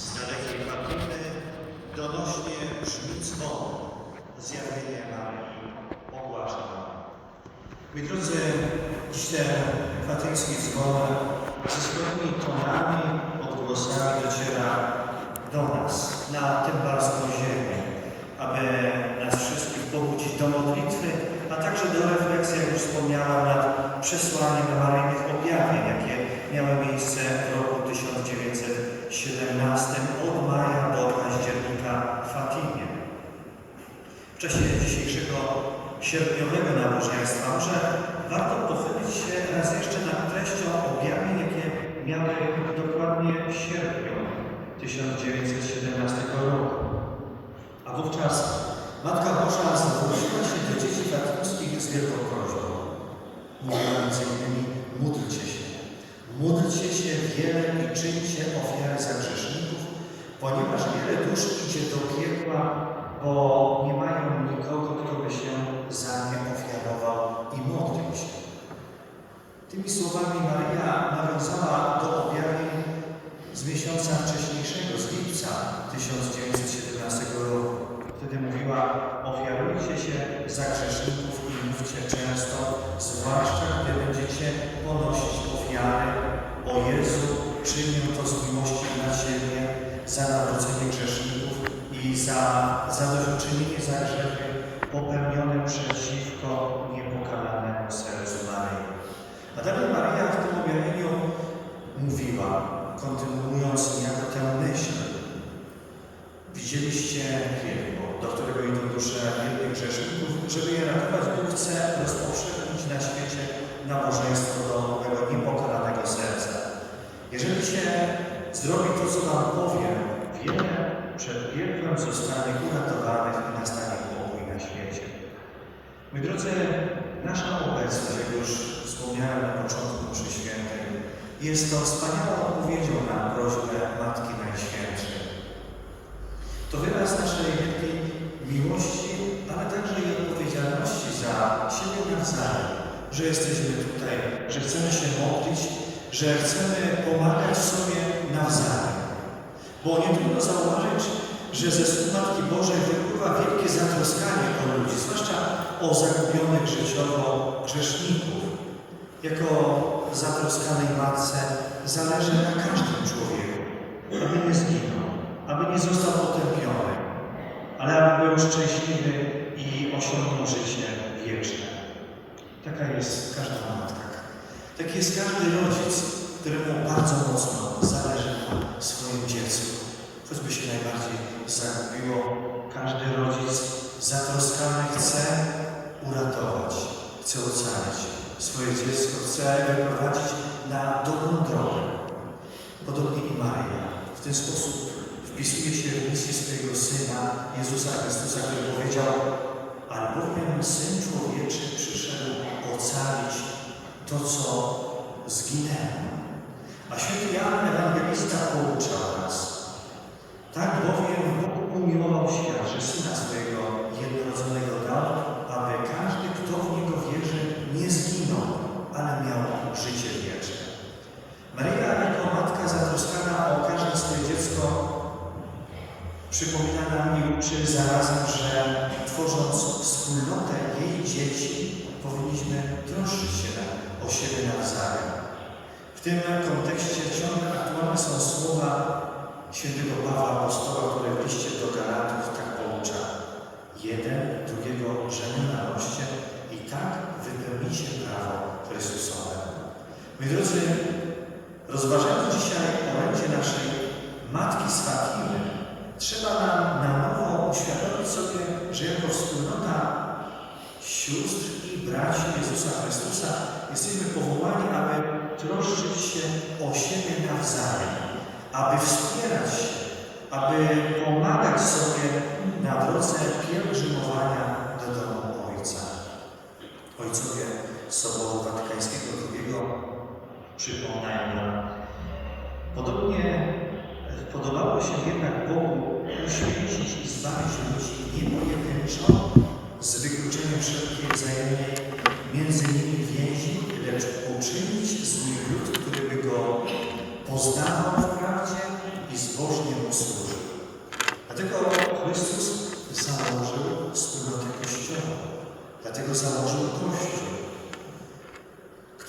Z dalekiej Fatimy donośnie brzmi dzwon. Zjawienie Maryi ogłasza. Moi drodzy, dziś ten fatyński dzwon ze swoimi tonami, odgłosami dociera do nas, na tym barską ziemię, aby nas wszystkich pobudzić do modlitwy, a także do refleksji, jak już wspomniałam, nad przesłaniem maryjnych objawień, jakie miały miejsce w roku 1917 od maja do października w Fatimie. W czasie dzisiejszego sierpniowego nabożeństwa może warto pochylić się raz jeszcze nad treścią objawień, jakie miały dokładnie w sierpniu 1917 roku. A wówczas Matka Boża zwróciła się do dzieci fatimskich z wielką prośbą. Mówiła między innymi, módlcie się. Módlcie się wiele i czyńcie ofiary za grzeszników, ponieważ wiele dusz idzie do piekła, bo nie mają nikogo, kto by się za nie ofiarował i modlił się. Tymi słowami Maria nawiązała do objawień z miesiąca wcześniejszego, z lipca 1917 roku. Wtedy mówiła, ofiarujcie się za grzeszników i mówcie często, zwłaszcza gdy będziecie ponosić O Jezu, czynię to z miłości dla Ciebie, za nawrócenie grzeszników i za zadośćuczynienie za grzechy popełnione przeciwko niepokalanemu sercu Maryi. A dalej Maria w tym objawieniu mówiła, kontynuując niejako tę myśl, Widzieliście piekło, do którego idą dusze biednych grzeszników, żeby je ratować, Bóg chce rozpowszechnić na świecie nabożeństwo do owego niepokalanego serca. Jeżeli się zrobi to, co Wam powiem, wiele przed piekłem zostanie uratowanych i nastanie pokój na świecie. Moi drodzy, nasza obecność, jak już wspomniałem na początku przy świętej, jest to wspaniałą odpowiedzią na prośbę Matki Najświętszej. To wyraz naszej wielkiej miłości, ale także i odpowiedzialności za siebie nawzajem, że jesteśmy tutaj, że chcemy się modlić, że chcemy pomagać sobie nawzajem. Bo nie trudno zauważyć, że ze słów Matki Bożej wypływa wielkie zatroskanie o ludzi, zwłaszcza o zagubionych życiowo grzeszników. Jako zatroskanej matce zależy na każdym człowieku, aby nie zginął, aby nie został potępiony, ale aby był szczęśliwy i osiągnął życie wieczne. Taka jest każda matka. Taki jest każdy rodzic, któremu bardzo mocno zależy na swoim dziecku. Choćby się najbardziej zagubiło, każdy rodzic zatroskany chce uratować, chce ocalić swoje dziecko, chce wyprowadzić na dobrą drogę. Podobnie i Maria w ten sposób wpisuje się w misję swojego Syna, Jezusa Chrystusa, który powiedział, albowiem Syn Człowieczy przyszedł ocalić to, co zginęło. A święty Jan Ewangelista poucza nas. Tak bowiem Bóg umiłował świat, że Syna swojego jednorodzonego dał, aby każdy, kto w Niego wierzy, nie zginął, ale miał życie wieczne. Maria jako matka zatroskana o każde swoje dziecko przypomina nam i uczy zarazem, że tworząc wspólnotę jej dzieci, powinniśmy troszczyć się o siebie nawzajem. W tym kontekście ciągle aktualne są słowa świętego Pawła Apostoła, który w liście do Galatów tak poucza. Jeden drugiego żeniona noście i tak wypełnicie prawo Chrystusowe. Moi drodzy, rozważając dzisiaj orędzie naszej Matki z Fatimy, trzeba nam na nowo uświadomić sobie, że jako wspólnota sióstr i braci Jezusa Chrystusa jesteśmy powołani, aby troszczyć się o siebie nawzajem, aby wspierać się, aby pomagać sobie na drodze pielgrzymowania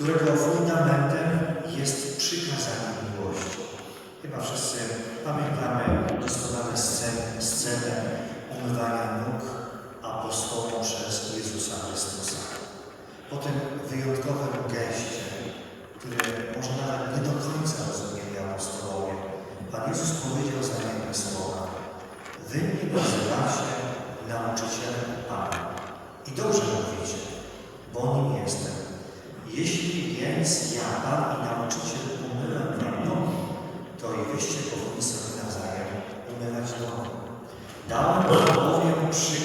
którego fundamentem jest przykazanie miłości. Chyba wszyscy pamiętamy doskonale scenę, scenę umywania nóg apostołom przez Jezusa Chrystusa. Po tym wyjątkowym geście, który może nawet nie do końca rozumieli apostołowie, Pan Jezus powiedział znamienne słowa. Wy mnie nazywacie nauczycielem Pana. I dobrze mówicie, bo nim jestem. Jeśli więc ja, Pan i nauczyciel, umyłem nogi, to i wyście powinni sobie nawzajem umywać nogi. Dałem bowiem przykład,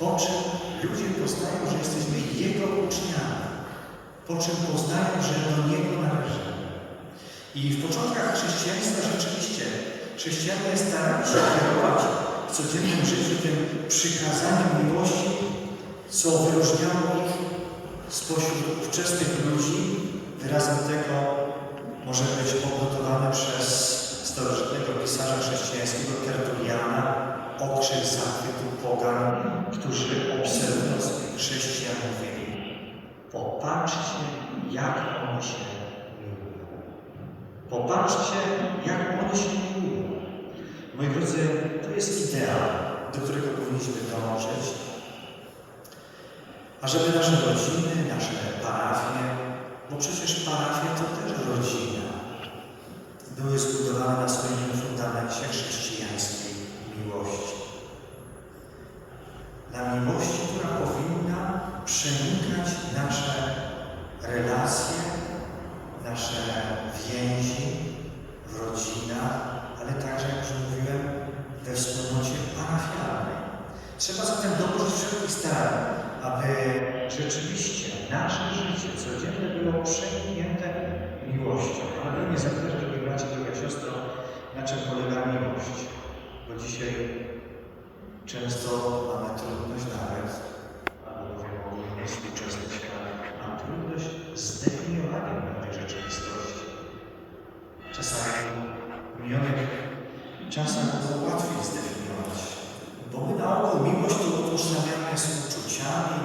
Po czym ludzie poznają, że jesteśmy Jego uczniami, po czym poznają, że do Niego należymy. I w początkach chrześcijaństwa rzeczywiście chrześcijanie starali się kierować w codziennym życiu tym przykazaniem miłości, co wyróżniało ich spośród ówczesnych ludzi. Wyrazem tego może być pogotowane przez starożytnego pisarza chrześcijańskiego Tertuliana okrzyk zachwytu pogan, którzy obserwując chrześcijan mówili popatrzcie, jak oni się miłują. Popatrzcie, jak oni się miłują. Moi drodzy, to jest ideał, do którego powinniśmy dążyć, ażeby nasze rodziny, nasze parafie, bo przecież parafie to też rodzina, były zbudowane na swoim fundamencie chrześcijańskiej miłości. Na miłości, która powinna przenikać nasze relacje, nasze więzi w rodzinach, ale także, jak już mówiłem, we wspólnocie parafialnej. Trzeba zatem dołożyć wszelkich starań, aby rzeczywiście nasze życie codzienne było przeniknięte miłością. Ale nie zapytasz, drogi bracie, droga siostro, na czym polega miłość. Bo dzisiaj często mamy trudność nawet, albo powiem ogólnie współczesny świat, mam trudność z zdefiniowaniem pewnej rzeczywistości. Czasami w minionych czasach było łatwiej zdefiniować, bo my na ogół miłość to utożsamiamy z uczuciami,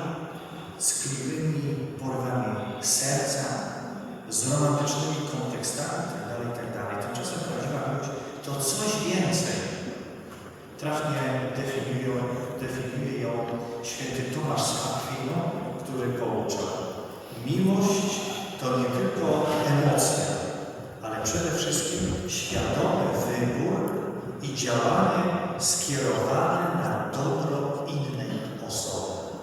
tkliwymi porwami serca, z romantycznymi kontekstami itd., itd. Tymczasem prawdziwa miłość to coś więcej. Trafnie definiuje, definiuje ją święty Tomasz z Akwinu, który pouczał. Miłość to nie tylko emocja, ale przede wszystkim świadomy wybór i działanie skierowane na dobro innej osoby.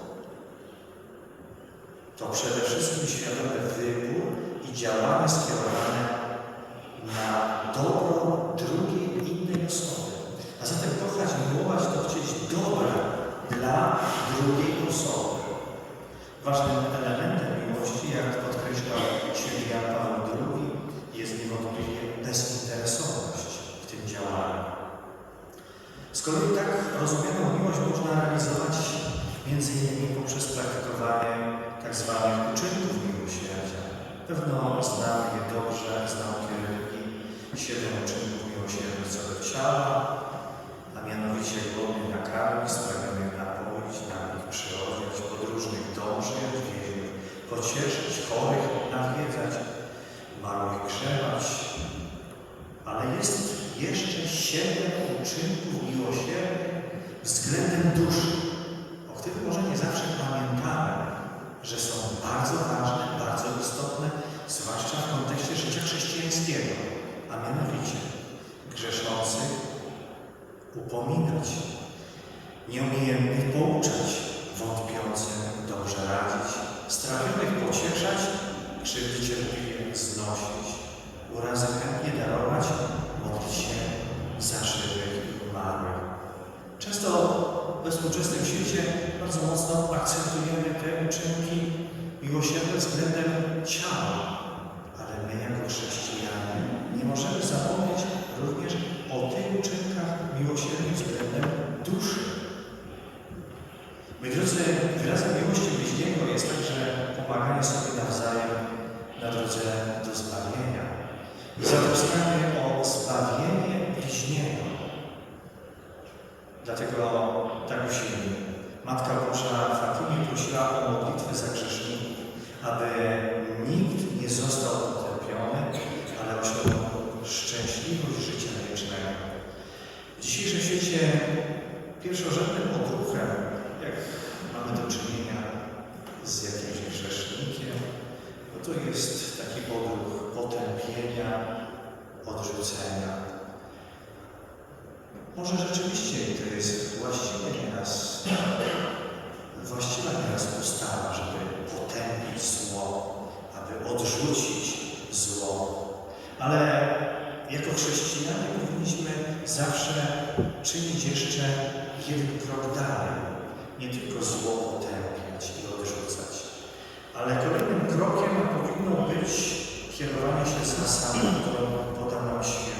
To przede wszystkim świadomy wybór i działanie skierowane na dobro drugiej innej osoby. A zatem kochać, miłować to chcieć dobra dla drugiej osoby. Ważnym elementem miłości, jak podkreślał święty Jan Paweł II, jest niewątpliwie bezinteresowność w tym działaniu. Z kolei tak rozumianą miłość można realizować innymi poprzez praktykowanie tak zwanych uczynków miłosierdzia. Pewno znamy je dobrze z nauki religii. Siedem uczynków miłosierdzia co do ciała, mianowicie głodny nakarmić, spragniony napoić, nagich przyodziać, podróżnych dążyć, więźniów pocieszyć, chorych nawiedzać, marłych grzebać. Ale jest jeszcze siedem uczynków miłosierdzia względem duszy, upominać się. Nie umiemy pouczać wątpiącym dobrze radzić, strapionych pocieszać, krzywdy cierpliwie znosić, urazy chętnie darować, modlić się za żywych i umarłych. Często w współczesnym świecie bardzo mocno akcentujemy te uczynki miłosierdzia względem ciała, ale my jako chrześcijanie nie możemy zapomnieć również o tych uczynkach miłosiernych względem duszy. My drodzy, wyrazem miłości bliźniego jest także pomaganie sobie nawzajem na drodze do zbawienia. I zatroskanie o zbawienie bliźniego. Dlatego tak usilnie Matka Boża Fatimie prosiła o modlitwę za grzeszników, aby nikt nie został potępiony, ale osiągnął szczęśliwość życia wiecznego. W dzisiejszym świecie pierwszorzędnym odruchem, jak mamy do czynienia z jakimś grzesznikiem, no to jest taki odruch potępienia, odrzucenia. Może rzeczywiście to jest właściwe nieraz, właściwa nieraz postawa, żeby potępić zło, aby odrzucić zło. Ale jako chrześcijanie powinniśmy zawsze czynić jeszcze jeden krok dalej. Nie tylko zło potępiać i odrzucać, ale kolejnym krokiem powinno być kierowanie się zasadą, którą podał nam święty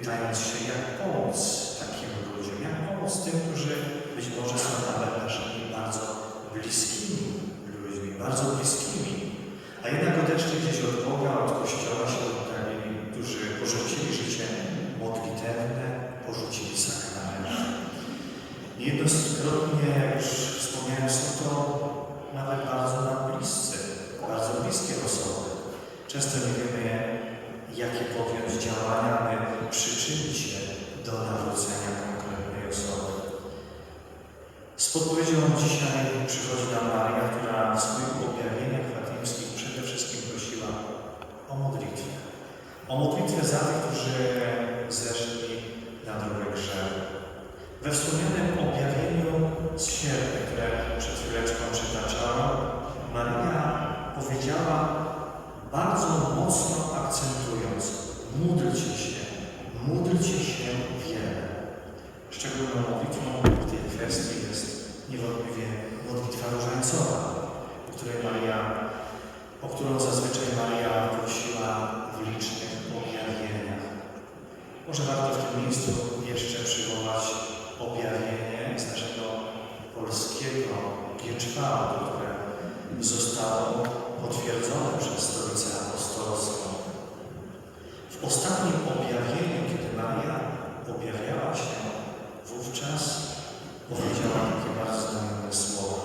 pytając się, jak Z podpowiedzią dzisiaj przychodzi nam Maria, która w swoich objawieniach fatimskich przede wszystkim prosiła o modlitwę. O modlitwę za tych, którzy zeszli na drogę grzechu. We wspomnianym objawieniu z sierpnia, które przed chwileczką przytaczałam, Maria powiedziała, bardzo mocno akcentując, módlcie się, módlcie się wiele. Szczególną modlitwą w tej kwestii jest niewątpliwie modlitwa różańcowa, o której Maria, o którą zazwyczaj Maria prosiła w licznych objawieniach. Może warto w tym miejscu jeszcze przywołać objawienie z naszego polskiego Gieczwałdu, które zostało potwierdzone przez Stolicę Apostolską. W ostatnim objawieniu, kiedy Maria objawiała się, wówczas powiedziała takie bardzo znamienne słowa.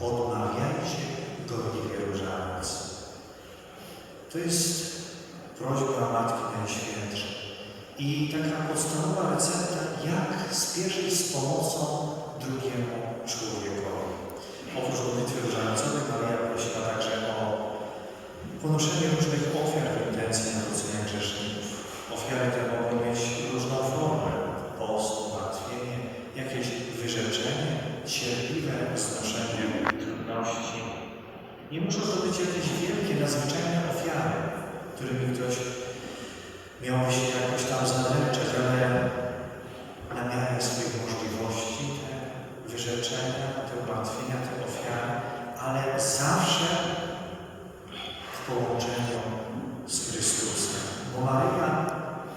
Odmawiajcie gorliwie różaniec. To jest prośba Matki Najświętszej. I taka podstawowa recepta, jak spieszyć z pomocą drugiemu człowiekowi. Oprócz modlitwy różańcowej Maria prosiła także o ponoszenie różnych ofiar w intencji nawrócenia grzeszników. Ofiary te mogą mieć różną formę. Post, umartwienie, jakieś wyrzeczenie, cierpliwe znoszenie trudności. Nie muszą to być jakieś wielkie, nadzwyczajne ofiary, którymi ktoś miałby się jakoś tam zadręczać, ale na miarę swoich możliwości te wyrzeczenia, te umartwienia, te ofiary, ale zawsze w połączeniu z Chrystusem. Bo Maryja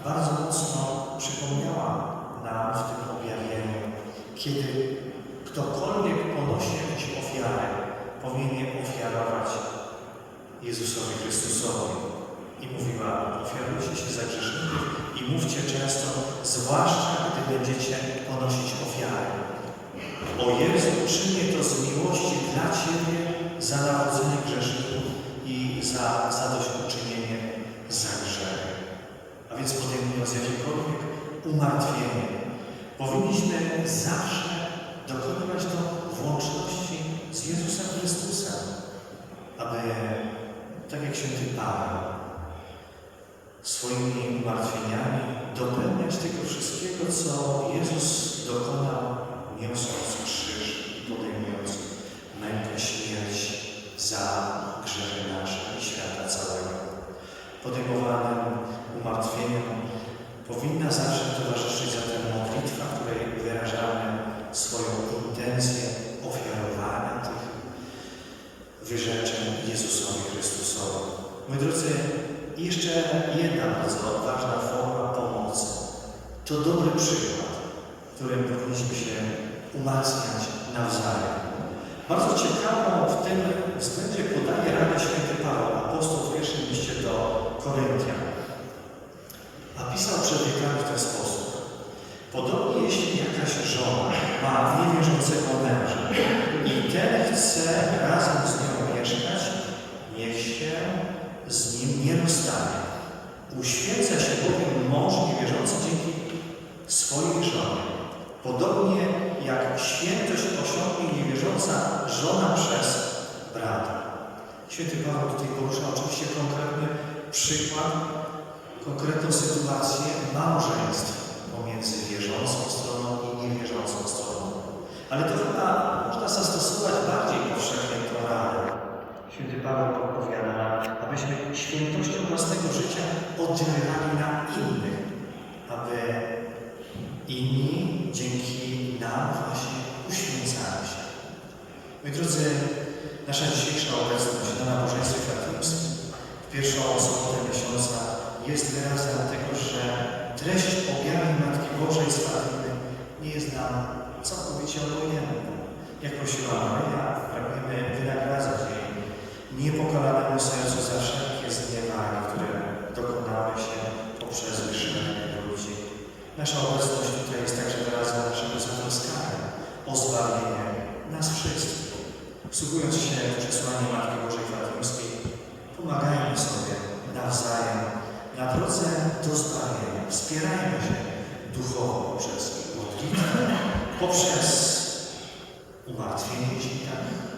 bardzo mocno przypomniała nam w tym objawieniu, kiedy ktokolwiek ponosi jakieś ofiary, powinien ofiarować Jezusowi Chrystusowi. I mówiła, ofiarujcie się za grzeszników i mówcie często, zwłaszcza gdy będziecie ponosić ofiary. O Jezu, czynię to z miłości dla Ciebie za narodzenie grzeszników i za zadośćuczynienie za grzech. A więc podejmując jakiekolwiek umartwienie, powinniśmy zawsze dokonywać to w łączności z Jezusem Chrystusem, aby, tak jak święty Paweł, swoimi umartwieniami dopełniać tego wszystkiego, co Jezus dokonał, niosąc krzyż i podejmując mękę śmierci za grzechy nasze i świata całego. Podejmowanym umartwieniom powinna zawsze towarzyszyć zatem jeszcze jedna bardzo ważna forma pomocy. To dobry przykład, którym powinniśmy się umacniać nawzajem. Bardzo ciekawą w tym względzie podaje radę święty Paweł, apostoł w pierwszym liście do Koryntian. A pisał przed wiekami w ten sposób. Podobnie jeśli jakaś żona ma niewierzącego męża i ten chce razem z nią mieszkać, niech się z nim nie rozstanie. Uświęca się bowiem mąż niewierzący dzięki swojej żonie. Podobnie jak świętość osiągnie niewierząca żona przez brata. Święty Paweł tutaj porusza oczywiście konkretny przykład, konkretną sytuację małżeństw pomiędzy wierzącą stroną i niewierzącą stroną. Ale to chyba można zastosować bardziej powszechnie tą radę. Święty Paweł podpowiada abyśmy świętością własnego życia oddziaływali na innych, aby inni dzięki nam właśnie uświęcali się. Moi drodzy, nasza dzisiejsza obecność na nabożeństwie fatimskim w pierwszą sobotę miesiąca jest wyrazem tego, że treść objawień Matki Bożej z Fatimy nie jest nam całkowicie obojętna. Jak prosiła Maryja, pragniemy wynagradzać jej niepokalanemu sercu za wszelkie zniewagi, które dokonały się poprzez grzech ludzi. Nasza obecność tutaj jest także wyrazem naszego zatroskania o zbawienie nas wszystkich. Wsłuchując się w przesłanie Matki Bożej Fatimskiej, pomagajmy sobie nawzajem na drodze do zbawienia. Wspierajmy się duchowo poprzez modlitwę, poprzez umartwienie, jeśli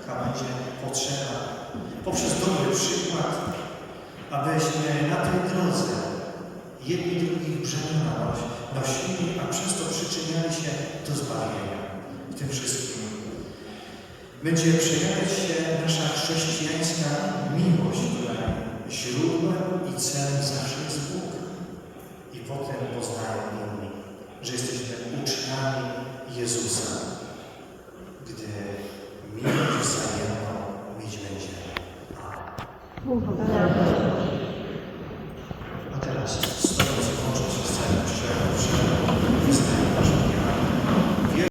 taka będzie potrzeba, poprzez dobry przykład, abyśmy na tej drodze jedni drugich brzemiona nos- nosili, a przez to przyczyniali się do zbawienia. W tym wszystkim będzie przejawiać się nasza chrześcijańska miłość, która źródłem i celem zawsze jest Bóg. I potem poznają inni, że jesteśmy uczniami Jezusa, gdy miłość wzajemną mieć będziemy. Amen. Amen.